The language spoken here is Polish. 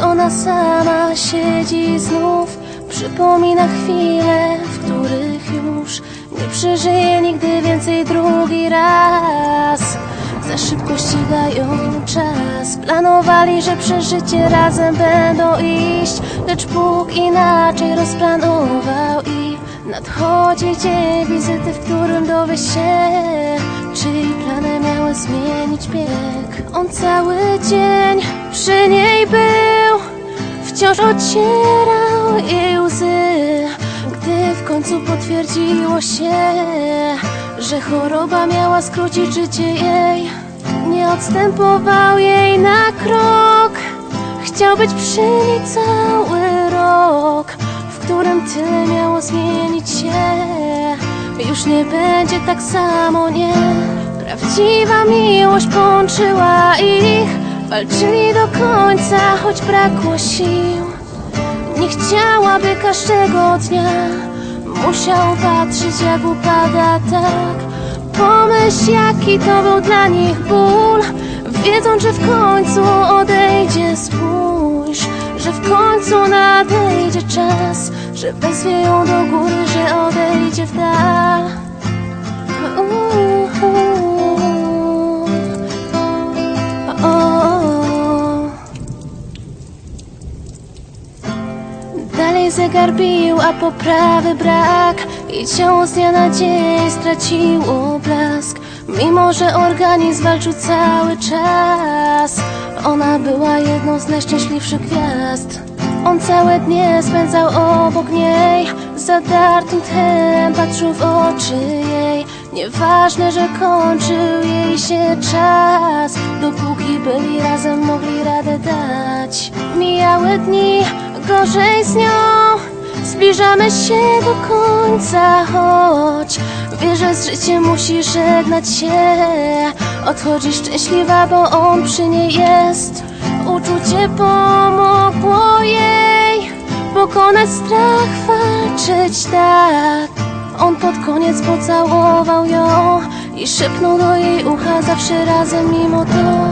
ona sama siedzi znów Przypomina chwile, w których już nie przeżyje nigdy więcej drugi raz. Za szybko ścigają czas. Planowali, że przeżycie razem będą iść Lecz Bóg inaczej rozplanował i Nadchodzi dzień wizyty, w którym dowie się Czy plany miały zmienić bieg. On cały dzień przy niej był Wciąż ocierał jej łzy. Gdy w końcu potwierdziło się Że choroba miała skrócić życie jej Nie odstępował jej na krok. Chciał być przy niej cały rok W którym tyle miało zmienić Już nie będzie tak samo, nie. Prawdziwa miłość połączyła ich. Walczyli do końca, choć brakło sił. Nie chciałaby każdego dnia. Musiał patrzeć jak upada tak. Pomyśl jaki to był dla nich ból. Wiedząc, że w końcu odejdzie Spójrz, że w końcu nadejdzie czas Że wezwie ją do góry, że odejdzie w dal. Dalej zegar bił, a poprawy brak. I ciało z dnia na dzień straciło blask Mimo, że organizm walczył cały czas Ona była jedną z najszczęśliwszych gwiazd On całe dnie spędzał obok niej. Zadartym tchem patrzył w oczy jej. Nieważne, że kończył jej się czas. Dopóki byli razem, mogli radę dać. Mijały dni, gorzej z nią. Zbliżamy się do końca, choć Wie, że z życiem musi żegnać się. Odchodzi szczęśliwa, bo on przy niej jest Uczucie pomogło jej Pokonać strach, walczyć tak. On pod koniec pocałował ją I szepnął do jej ucha zawsze razem mimo to